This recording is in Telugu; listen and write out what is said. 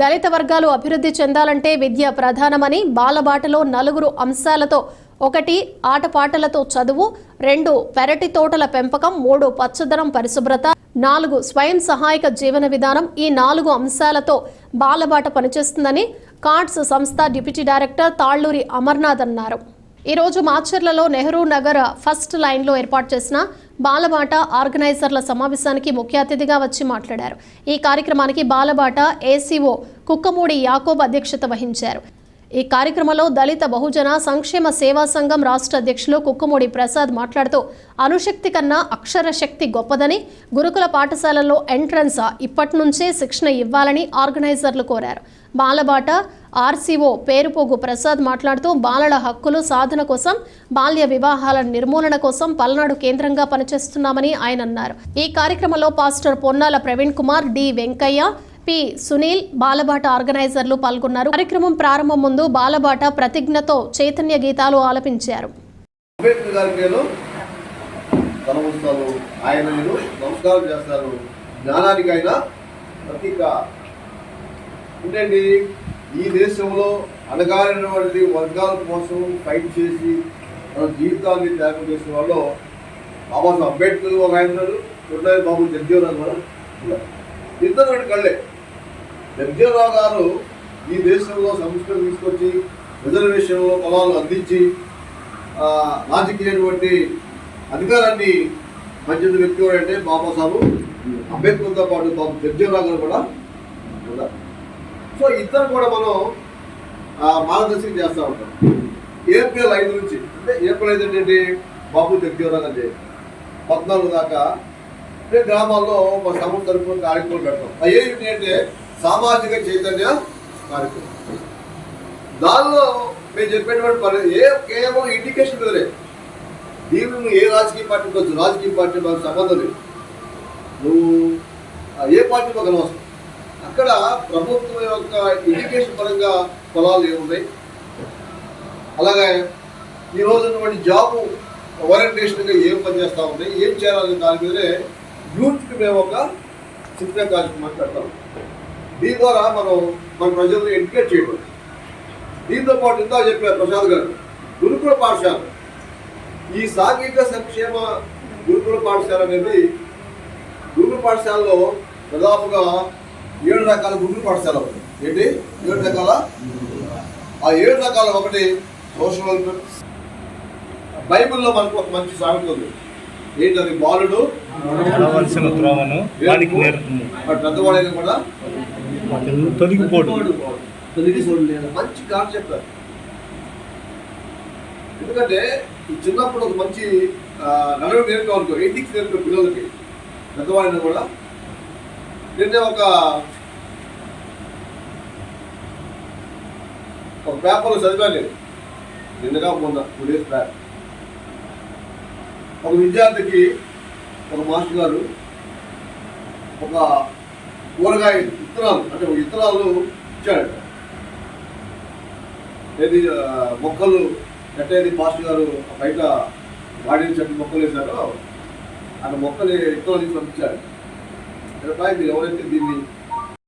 దళిత వర్గాలు అభివృద్ధి చెందాలంటే విద్య ప్రధానమని బాలబాటలో నలుగురు అంశాలతో ఒకటి ఆటపాటలతో చదువు రెండు పెరటి తోటల పెంపకం మూడు పచ్చదనం పరిశుభ్రత నాలుగు స్వయం సహాయక జీవన విధానం ఈ నాలుగు అంశాలతో బాలబాట పనిచేస్తుందని కార్డ్స్ సంస్థ డిప్యూటీ డైరెక్టర్ తాళ్ళూరి అమర్నాథ్ అన్నారు. ఈరోజు మాచర్లలో నెహ్రూ నగర్ ఫస్ట్ లైన్లో ఏర్పాటు చేసిన బాలబాట ఆర్గనైజర్ల సమావేశానికి ముఖ్య అతిథిగా వచ్చి మాట్లాడారు. ఈ కార్యక్రమానికి బాలబాట ఏసీఓ కుక్కమూడి యాకోబ్ అధ్యక్షత వహించారు. ఈ కార్యక్రమంలో దళిత బహుజన సంక్షేమ సేవా సంఘం రాష్ట్ర అధ్యక్షులు కుక్కమూడి ప్రసాద్ మాట్లాడుతూ అణుశక్తి కన్నా అక్షర శక్తి గొప్పదని గురుకుల పాఠశాలల్లో ఎంట్రన్స్ ఇప్పటి నుంచే శిక్షణ ఇవ్వాలని ఆర్గనైజర్లు కోరారు. బాలబాట ఆర్సీఓ పేరుపోగు ప్రసాద్ మాట్లాడుతూ బాలల హక్కులు సాధన కోసం బాల్య వివాహాల నిర్మూలన కోసం పల్నాడు కేంద్రంగా పనిచేస్తున్నామని ఆయన అన్నారు. ఈ కార్యక్రమంలో pastor Ponnala Praveen Kumar D Venkaiah P. Sunil Balabata ఆర్గనైజర్లు పాల్గొన్నారు. కార్యక్రమం ప్రారంభం ముందు బాలబాట ప్రతిజ్ఞతో చైతన్య గీతాలు ఆలపించారు. ఆయన నమస్కారం చేస్తారు జ్ఞానానికి ప్రతీక. ఏంటండి ఈ దేశంలో అణగారినటువంటి వర్గాల కోసం ఫైట్ చేసి తన జీవితాన్ని త్యాగం చేసిన వాళ్ళు బాబాసాహెబ్ అంబేద్కర్ ఒక ఆయన బాబు జగ్జీవన్ గారు ఇద్దరు కళ్ళే. జగ్జీవరావు గారు ఈ దేశంలో సంస్కరణ తీసుకొచ్చి రిజర్వేషన్లో పొలాలు అందించి రాజకీయటువంటి అధికారాన్ని పంచిన వ్యక్తి ఎవరంటే బాబాసాహెబ్ అంబేద్కర్తో పాటు బాబు జగ్జీవరావు గారు కూడా ఉన్నారు. సో ఇద్దరు కూడా మనం మార్గదర్శకం చేస్తూ ఉంటాం. ఏప్రిల్ ఐదు నుంచి అంటే ఏప్రిల్ ఐదు ఏంటంటే బాబు జగ్జీవరావు గారు పద్నాలుగు దాకా అంటే గ్రామాల్లో ఒక సంస్థ తరపున కార్యక్రమాలు పెడతాం. అవి అంటే సామాజిక చైతన్య కార్యక్రమం. దానిలో మేము చెప్పేటువంటి పని ఏ కేవలం ఇండికేషన్ మీదనే. దీన్ని ఏ రాజకీయ పార్టీ ఉండొచ్చు? రాజకీయ పార్టీ మాకు సంబంధం లేదు. నువ్వు ఏ పార్టీ మాకు అనవసరం అక్కడ ప్రభుత్వం యొక్క ఎడ్యుకేషన్ పరంగా పొలాలు ఏమున్నాయి? అలాగే ఈ ఉన్నటువంటి జాబ్ ఓరియంటేషన్గా ఏం పనిచేస్తూ ఉన్నాయి ఏం చేయాలనే దాని మీదనే యూత్కి మేము ఒక శిక్షణ కార్యక్రమాన్ని పెడతాం దీని ద్వారా మనం మన ప్రజలను ఎడ్యుకేట్ చేయడం దీంతో పాటు ఇందా చెప్పారు ప్రసాద్ గారు గురుకుల పాఠశాల. ఈ సాంఘిక సంక్షేమ గురుకుల పాఠశాల అనేది గురుకుల పాఠశాలలో దాదాపుగా ఏడు రకాల గురుకుల పాఠశాల ఏంటి? ఏడు రకాల? ఆ ఏడు రకాల ఒకటి సోషల్ వెల్ఫేర్ బైబిల్లో మనకు ఒక మంచి సామెత ఉంది. ఏంటది? బాలుడు పెద్దవాడైనా కూడా తొలగిపోడు. తొలగిపోడు. మంచి కాన్సెప్ట్ అది ఎందుకంటే చిన్నప్పుడు ఒక మంచి ఆ, నడవడి నేర్చుకోవాలనుకో ఎయిటిక్స్ నేర్చుకో పిల్లలకి. పెద్దవాడిని కూడా. నిన్నే ఒక ఒక పేపర్లో చదివాను నేను. నిన్నగా మొన్న టూ డేస్ బ్యాక్. ఒక విద్యార్థికి ఒక మాస్టర్ గారు ఒక కూరగాయ విత్తనాలు అంటే విత్తనాలు ఇచ్చాడు. ఏది మొక్కలు కట్టేది మాస్టర్ గారు బయట వాడిన చెట్టు మొక్కలు వేశారో ఆ మొక్కలు విత్తనాలు తీసి పంపించాడు మీరు ఎవరైతే దీన్ని